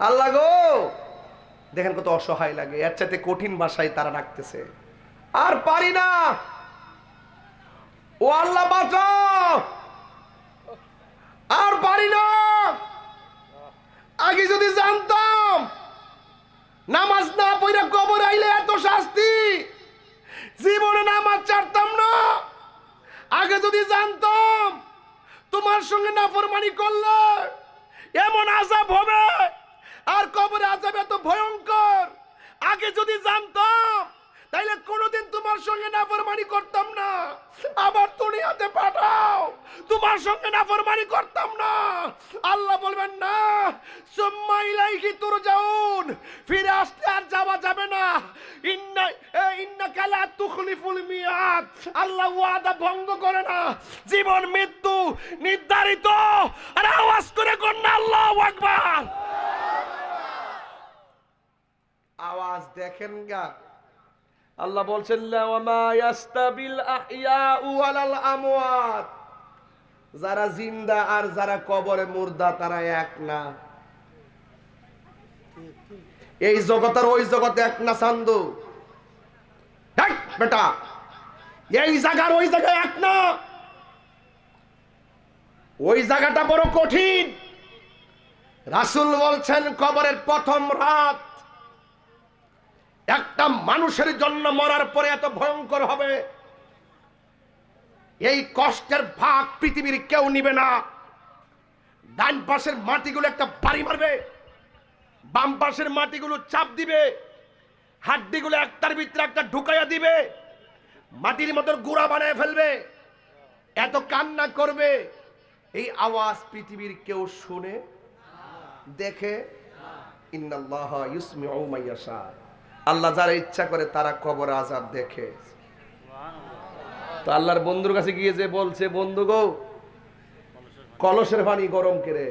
আল্লাহ গো! দেখেন কত অসহায় লাগে, এর চাইতে কঠিন ভাষায় তারা ডাকতেছে আর পারি না! ও আল্লাহ আর পারি না! আগে যদি জানতাম, নামাজ না পড়ে কবর আইলে এত শাস্তি, জীবনে নামাজ ছাড়তাম না। আগে যদি জানতাম, তোমার সঙ্গে নাফরমানি করলে এমন আজাব হবে আর কবরে আজাব এত ভয়ঙ্কর আগে যদি জানতাম, তাইলে কোনোদিন তোমার সঙ্গে নাফরমানি করতাম না। আবার দুনিয়াতে পাঠাও, তোমার সঙ্গে নাফরমানি করতাম না। আল্লাহ বলবেন, না, সুম্মা ইলাইহি তুরজাউন, ফিরে আসতে আর যাওয়া যাবে না। ইন্না, এ, ইন্নাকা লা তুখলিফুল মিয়াদ, আল্লাহ ওয়াদা ভঙ্গ করে না। জীবন, মৃত্যু, নির্ধারিত, আর আওয়াজ করে কন্যা আল্লাহু আকবার আওয়াজ দেখেন গা। আল্লাহ বলছেন যারা জিন্দা আর যারা কবরে মুর্দা, তারা এক না। এই জগৎ আর ওই জগতে এক না সান্দু বেটা, এই জায়গার ওই জায়গায় এক না। ওই জায়গাটা বড় কঠিন। রাসূল বলছেন, কবরের প্রথম রাত একটা মানুষের জন্য মরার পরে এত ভয়ঙ্কর হবে। এই কষ্টের ভাগ পৃথিবীর কেউ নিবে না। ডান পাশের মাটিগুলো একটা বাড়ি মারবে। বাম পাশের মাটিগুলো চাপ দিবে। হাড্ডিগুলো একটার ভিতরে একটা ঢুকাইয়া দিবে। মাটির মতো গুড়া বানায় ফেলবে। এত কান্না করবে। এই আওয়াজ পৃথিবীর কেউ শুনে, দেখে, ইন্নাল্লাহ ইউসমিউ মাইয়াশা। আল্লাহ যারা ইচ্ছা করে তারা কবর আজাব দেখে। তো আল্লাহর বন্ধুর কাছে গিয়ে যে বলছে, বন্ধু গো, কলসের পানি গরম কেড়ে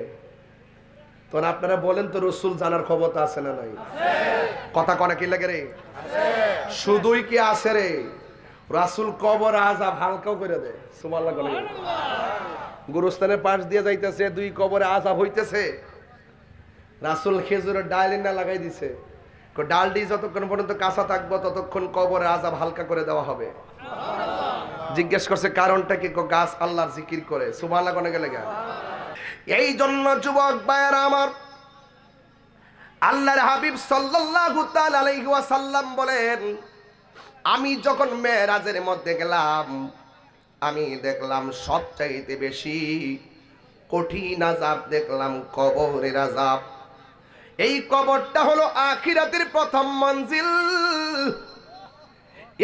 তখন আপনারা বলেন তো রসুল জানার খবর তো আছে না নাই? কথা কনে কি লাগে রে? শুধুই কি আছে রে? রাসুল কবর আজাব হালকাও করে দে সুমাল্লাহ কলে গুরুস্থানের পাশ দিয়ে যাইতেছে, দুই কবরে আজাব হইতেছে। রাসুল খেজুরের ডাল না লাগাই দিছে। কো ডালটি যতক্ষণ পর্যন্ত কাঁচা থাকব ততক্ষণ কবরে আজাব হালকা করে দেওয়া হবে। জিজ্ঞেস করছে কারণটা কি? গাছ আল্লাহর জিকির করে। সুবহানাল্লাহ কোনে গেলে গা। এই জন্য যুবক ভাইয়ের আমার আল্লাহর হাবিব সাল্লাল্লাহু তাআলা আলাইহি ওয়াসাল্লাম বলেন আমি যখন মেরাজের মধ্যে গেলাম আমি দেখলাম সবচাইতে বেশি কঠিন আজাব দেখলাম কবরের আজাব এই কবরটা হলো আখিরাতের প্রথম মঞ্জিল।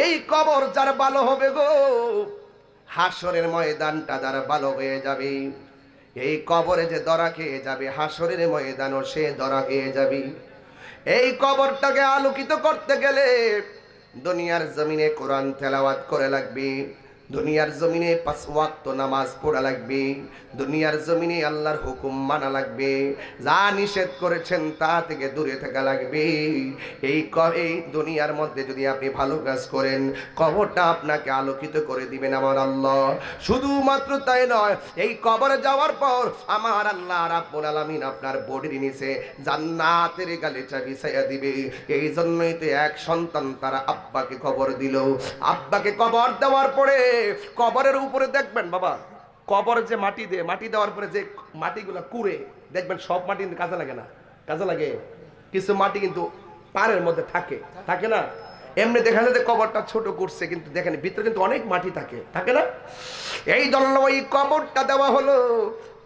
এই কবর যার ভালো হবে গো, হাসরের ময়দানটা যার ভালো হয়ে যাবে। এই কবরে যে দরা খেয়ে যাবে, হাসরের ময়দানও সে দরা খেয়ে যাবে। এই কবরটাকে আলোকিত করতে গেলে দুনিয়ার জমিনে কোরআন তেলাওয়াত করে লাগবে। দুনিয়ার জমিনে পাঁচ ওয়াক্ত নামাজ পড়া লাগবে। দুনিয়ার জমিনে আল্লাহর হুকুম মানা লাগবে। যা নিষেধ করেছেন তা থেকে দূরে থাকা লাগবে। এই এই দুনিয়ার মধ্যে যদি আপনি ভালো কাজ করেন, কবরটা আপনাকে আলোকিত করে দিবেন আমার আল্লাহ। শুধুমাত্র তাই নয়, এই কবরে যাওয়ার পর আমার আল্লাহ রাব্বুল আলামিন আপনার বডির নিচে জান্নাতের গালিচা বিছাইয়া দিবে। এই জন্যই তো এক সন্তান তারা আব্বাকে কবর দিল। আব্বাকে কবর দেওয়ার পরে কবরের উপরে দেখবেন বাবা, কবর যে মাটি দে মাটি দেওয়ার পরে যে মাটিগুলো কুড়ে, দেখবেন সব মাটি কাজে লাগে না। কাজে লাগে। কিছু মাটি কিন্তু পাড়ের মধ্যে থাকে। থাকে না? এমনি দেখা যায় যে কবরটা ছোট করছে, কিন্তু দেখেন ভিতরে কিন্তু অনেক মাটি থাকে। থাকে না? এই জন্য ওই কবরটা দেওয়া হলো।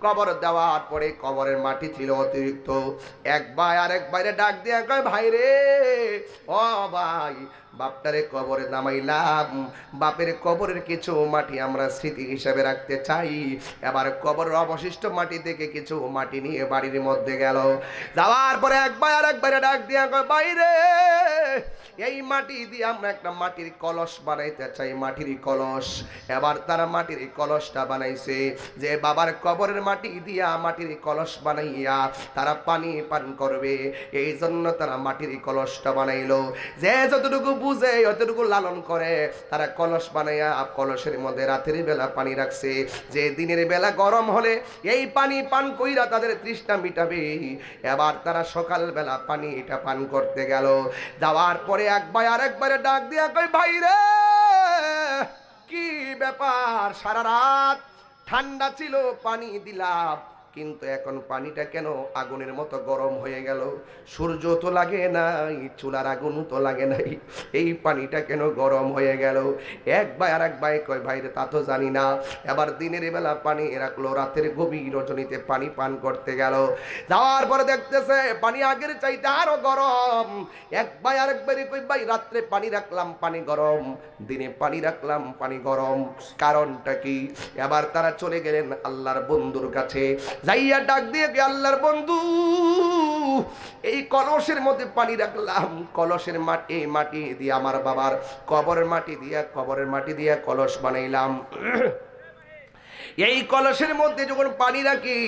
কবর দেওয়ার পরে কবরের মাটি ছিল অতিরিক্ত। এক ভাই আর এক বাইরে ডাক দিয়ে কয়, ভাই ও ভাই বাপটারে কবরে নামাইলাম। বাপের কবরের কিছু মাটি আমরা স্মৃতি হিসাবে রাখতে চাই। এবার কবরের অবশিষ্ট মাটি থেকে কিছু মাটি নিয়ে বাড়ির মধ্যে গেল। যাওয়ার পরে একবার আর একবারে ডাক দিয়া বাইরে এই মাটি দিয়ে আমরা একটা মাটির কলস বানাইতে চাই, মাটির কলস। এবার তারা মাটির কলসটা বানাইছে। যে বাবার কবরের মাটি দিয়া মাটির কলস বানাইয়া তারা পানি পান করবে, এই জন্য তারা মাটির কলসটা বানাইলো। যে যতটুকু বুঝে অতটুকু লালন করে, তারা কলস বানাইয়া কলসের মধ্যে রাতের বেলা পানি রাখছে। যে দিনের বেলা গরম হলে এই পানি পান কইরা তাদের তৃষ্ণা মিটাবে। এবার তারা সকাল বেলা পানি এটা পান করতে গেল। যাওয়ার পরে একবার আর আরেকবারে ডাক দিয়া কই ভাই রে, কি ব্যাপার? সারা রাত ঠান্ডা ছিল, পানি দিলাম। কিন্তু এখন পানিটা কেন আগুনের মতো গরম হয়ে গেল? সূর্য তো লাগে নাই, চুলার আগুন তো লাগে নাই। এই পানিটা কেন গরম হয়ে গেল? এক ভাই আর এক ভাই কয়, ভাই তা তো জানি না। এবার দিনের বেলা পানি রাখল রাতের গভীর রজনীতে পানি পান করতে গেল। যাওয়ার পরে দেখতেছে পানি আগের চাইতে আরও গরম। এক ভাই আরেক ভাই কই ভাই, রাত্রে পানি রাখলাম, পানি গরম। দিনে পানি রাখলাম, পানি গরম। কারণটা কি? এবার তারা চলে গেলেন আল্লাহর বন্ধুর কাছে। যাইয়া ডাক দিয়ে আল্লাহর বন্ধু, এই কলসের মধ্যে পানি রাখলাম। কলসের মাটি মাটি দিয়ে আমার বাবার কবরের মাটি দিয়া, কবরের মাটি দিয়া কলস বানাইলাম। এই কলসের মধ্যে যখন পানি রাখি,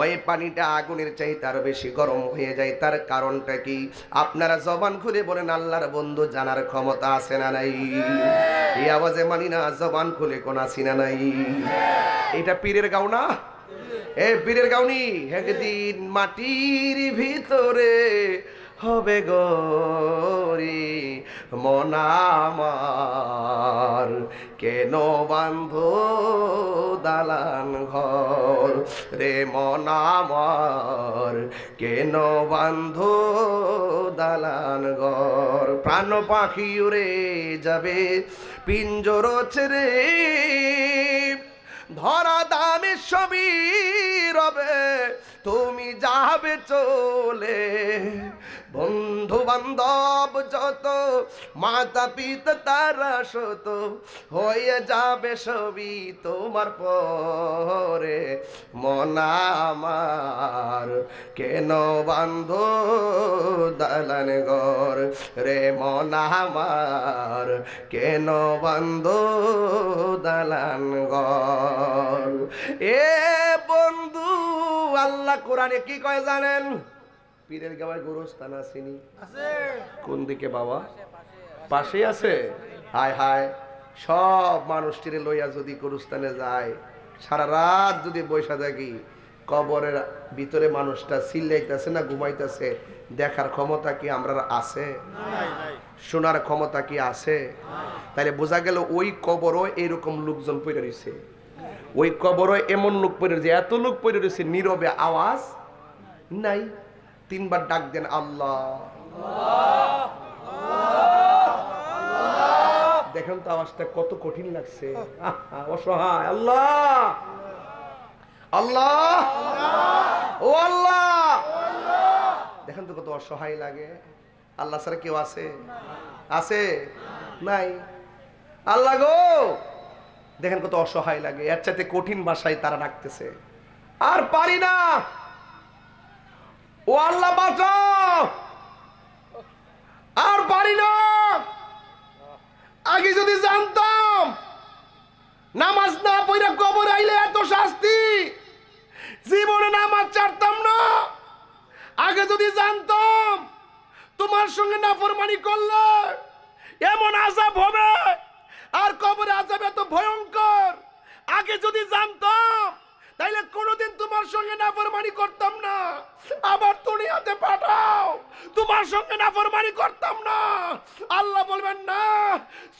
ওই পানিটা আগুনের চাইতে আরও বেশি গরম হয়ে যায়। তার কারণটা কি? আপনারা জবান খুলে বলেন, আল্লাহর বন্ধু জানার ক্ষমতা আছে না নাই? এই আওয়াজে মানি না, জবান খুলে কোন আছি না নাই? এটা পীরের গাও না? এ পীরের গাউনি, একদিন মাটির ভিতরে হবে গরি। মনামার কেন বান্ধ দালান ঘর? রে মনামার কেন বান্ধ দালান ঘর? প্রাণ পাখি উড়ে যাবে, পিঞ্জর ছেড়ে ধরা দামে সবই রবে তুমি যাবে চলে। বন্ধু বান্ধব যত মাতা পিতা তারা শত হয়ে যাবে সবই তোমার পরে। মনা আমার কেন বান্ধ দালান ঘর? রে মনা আমার কেন বান্ধ দালান ঘর? এ বন্ধু, আল্লাহ কোরআনে কি কয় জানেন? পীরের গাওয়ায় গোরস্থান আসেনি কোন দিকে বাবা? পাশে আছে? হায় হায় সব মানুষটিরে লইয়া যদি গোরস্থানে যায় সারা রাত যদি বৈশা থাকি কবরের ভিতরে মানুষটা চিল্লাইতেছে না ঘুমাইতেছে দেখার ক্ষমতা কি আমরা আছে? শোনার ক্ষমতা কি আছে? তাহলে বোঝা গেল ওই কবরও এরকম লোকজন পড়ে রয়েছে ওই কবরও এমন লোক পড়ে রয়েছে এত লোক পড়ে রয়েছে নীরবে আওয়াজ নাই। তিনবার ডাক দেন আল্লাহ। দেখেন তো আওয়াজটা কত কঠিন লাগছে। অসহায়, আল্লাহ। আল্লাহ। ও আল্লাহ। দেখেন তো কত অসহায় লাগে। আল্লাহ ছাড়া কেউ আছে? আছে? নাই। আল্লাহ গো। দেখেন কত অসহায় লাগে। এর চাইতে কঠিন ভাষায় তারা ডাকতেছে। আর পারি না। ও আল্লাহ, বাঁচাও। আর পারি না। আগে যদি জানতাম, নামাজ না পড়ে কবর আইলে এত শাস্তি, জীবনে নামাজ ছাড়তাম না। আগে যদি জানতাম, তোমার সঙ্গে নাফরমানি করলে এমন আজাব হবে, আর কবরে আজাব এত ভয়ঙ্কর। আগে যদি জানতাম তাইলে কোনোদিন তোমার সঙ্গে নাফরমানি করতাম না। আবার দুনিয়াতে পাঠাও। তোমার সঙ্গে নাফরমানি করতাম না। আল্লাহ বলবেন, না,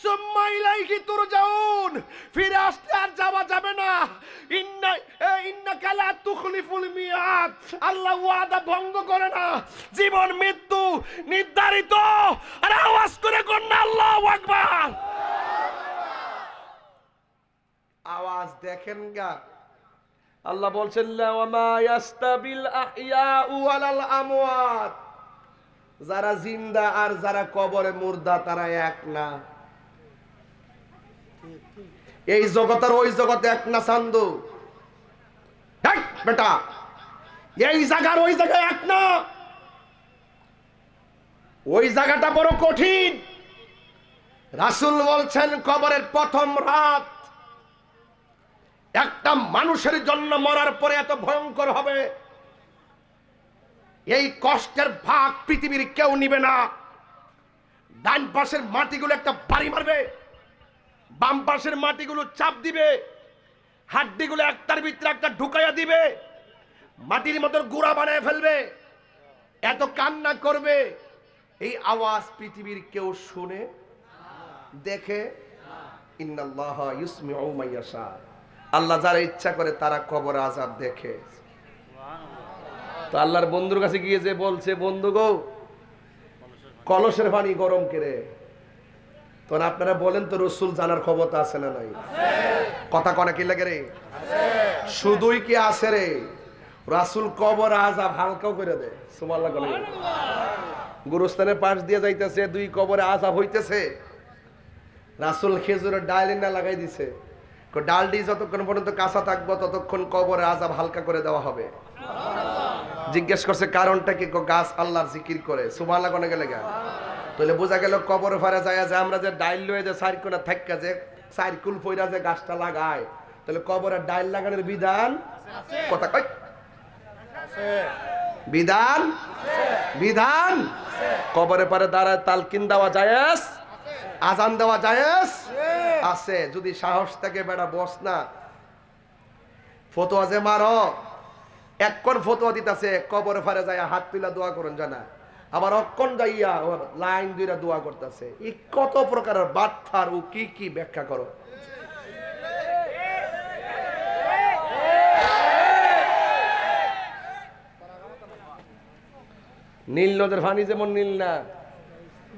সুম্মা ইলাইহি তুরজাউন। ফিরে আসতে আর যাওয়া যাবে না। ইন্না ইন্নাকা লা তুখলিফুল মিয়াদ। আল্লাহ ওয়াদা ভঙ্গ করে না। জীবন, মৃত্যু নির্ধারিত। আর আওয়াজ করে কন্যা আল্লাহু আকবার। আওয়াজ দেখেন গা আল্লাহ বলছেন যারা জিন্দা আর যারা কবরে মুর্দা, তারা এক না। এই জগৎ আর ওই জগৎ এক না সান্দু বেটা, এই জায়গার ওই জায়গায় এক না। ওই জায়গাটা বড় কঠিন। রাসুল বলছেন, কবরের প্রথম রাত একটা মানুষের জন্য মরার পরে এত ভয়ঙ্কর হবে। এই কষ্টের ভাগ পৃথিবীর কেউ নিবে না। ডান পাশের মাটিগুলো একটা বাড়ি মারবে। বাম পাশের মাটিগুলো চাপ দিবে। হাড্ডিগুলো একটার ভিতরে একটা ঢুকাইয়া দিবে। মাটির মতো গুড়া বানায় ফেলবে। এত কান্না করবে। এই আওয়াজ পৃথিবীর কেউ শুনে, দেখে, ইন্নাল্লাহ ইউসমিউ মাইয়াশা। আল্লাহ যারা ইচ্ছা করে তারা কবর আজাব দেখে। তো আল্লাহর বন্ধুর কাছে গিয়ে যে বলছে, বন্ধু গো, কলসের পানি গরম কেড়ে তখন আপনারা বলেন তো, রসুল জানার ক্ষমতা আছে না নাই? কথা কনে কি লাগে রে? শুধুই কি আছে রে? রাসুল কবর আজাব হালকাও করে দে গুরুস্থানের পাশ দিয়ে যাইতেছে, দুই কবরে আজাব হইতেছে। রাসুল খেজুরের ডাল না লাগাই দিছে। ডালটি যতক্ষণ পর্যন্ত কাঁচা থাকব, ততক্ষণ কবরে আজাব হালকা করে দেওয়া হবে। জিজ্ঞেস করছে, কারণটা কি? গাছ আল্লাহর জিকির করে। সুবহানাল্লাহ কোনে গেলে গা? তাহলে বোঝা গেল কবর ফারে যায় যে আমরা যে ডাইল লয়ে যে সাইরকোনা থাক্কা যে সাইরকুল ফইরা যে গাছটা লাগায় তাহলে কবরের ডাইল লাগানোর বিধান কথা কই বিধান? বিধান? কবরে পারে দাঁড়ায় তালকিন দেওয়া জায়েজ আজান দেওয়া জায়েজ? আছে যদি সাহস থাকে বেড়া বস না। ফতোয়া যে মারো এক্কন ফতোয়া দিতেছে কবরে ফারে যায় হাত তুলা দোয়া করুন জানা। আবার অক্ষণ যাইয়া লাইন দুইটা দোয়া করতেছে। এই কত প্রকারের বাটফার ও কি কি ব্যাখ্যা করো? নীল নদের ফানি যেমন নীল না।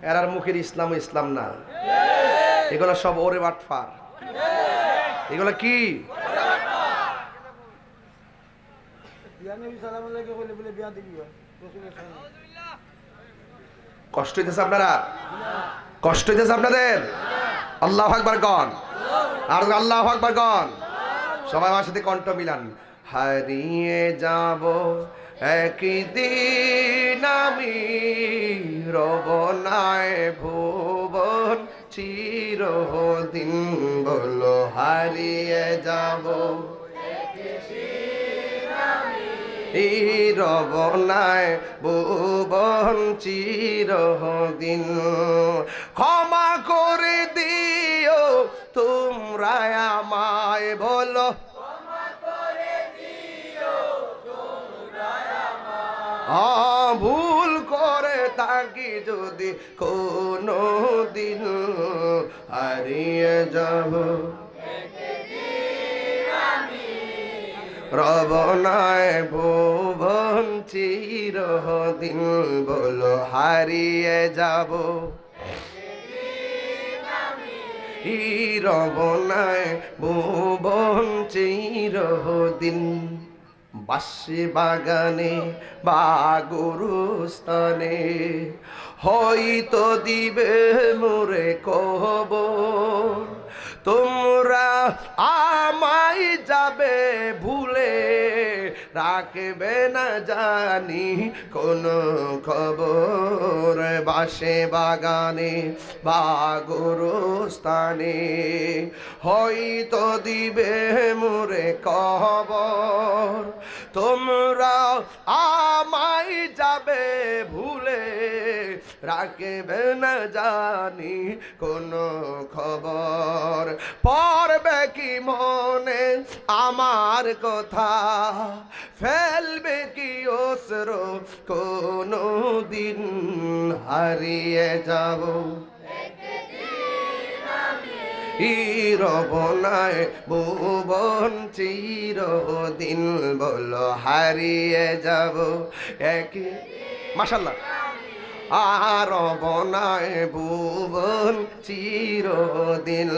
এরার মুখের ইসলাম ইসলাম না। এগুলো সব ওরে বাটফার। এগুলো কি? কষ্ট হইতেছে আপনারা? কষ্ট হইতেছে আপনাদের? আল্লাহ আকবার গন আর আল্লাহ আকবার গন সবাই আমার সাথে কণ্ঠ মিলান। হারিয়ে যাব একদিন আমি রবনায় ভুবন চিরদিন বলো হারিয়ে যাব। রবনায় ভুবন চিরদিন ক্ষমা করে দিও তোমরা আমায় বলো ভুল করে থাকি যদি কোনো দিন হারিয়ে যাব। রবনায় ভুবন চিরদিন বলো হারিয়ে যাব। রবনায় ভুবন চিরদিন বাসি বাগানে বা গুরুস্থানে হয়তো দিবে মোরে কব তোমরা আমায় যাবে ভুলে রাখবে না জানি, কোন খবর বাসে বাগানে বা গুরুস্থানে হয়তো দিবে মোরে কবর তোমরা আমায় যাবে ভুলে। রাখবে না জানি কোন খবর। পড়বে কি মনে আমার কথা? ফেলবে কি ওসর কোনো দিন হারিয়ে যাব। রবনায় ভুবন চিরদিন বলো হারিয়ে যাব। এক মাসাল্লাহ আর বনায় ভুবন চিরদিন।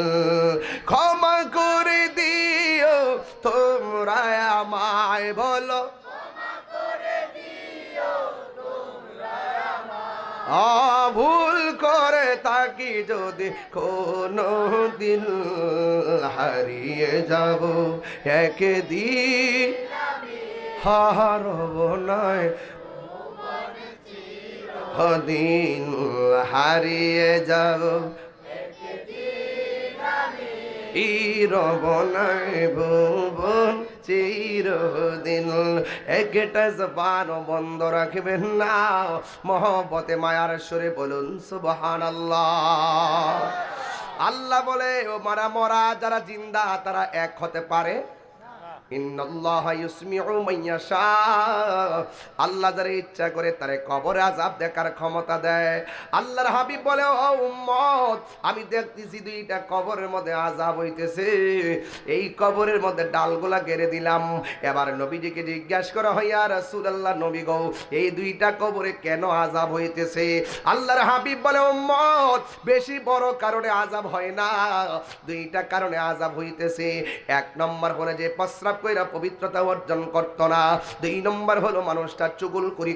ক্ষমা করে দিও তোমরা আমায় বলো। ভুল করে তাকি যদি কোনো দিন হারিয়ে যাব। একদিন হারব নয় হদিন হারিয়ে যাব ইরবনায় ভুবন চিরদিন। একটা জবান বন্ধ রাখবেন না। মহব্বতে, মায়ার সুরে বলুন সুবহান আল্লাহ আল্লাহ বলে, ও মারা মরা, যারা জিন্দা, তারা এক হতে পারে ইন্নাল্লাহা ইউসমিউ মান ইয়াশা আল্লাহ যারা ইচ্ছা করে তারে কবরে আযাব দেখার ক্ষমতা দেয়। আল্লাহর হাবিব বলে, ও আমি দেখতেছি দুইটা কবরের মধ্যে আযাব হইতেছে। এই কবরের মধ্যে ডালগুলা গেড়ে দিলাম। এবার নবীজিকে জিজ্ঞাসা করা হয় ইয়া রাসূলুল্লাহ, নবী গো, এই দুইটা কবরে কেন আযাব হইতেছে? আল্লাহর হাবিব বলে, উম্মত, বেশি বড় কারণে আযাব হয় না। দুইটা কারণে আযাব হইতেছে। এক নম্বর হলো যে প্রস্রাব কইরা পবিত্রতা অর্জন করত না। দুই নম্বর হলো মানুষটা চুগুল করি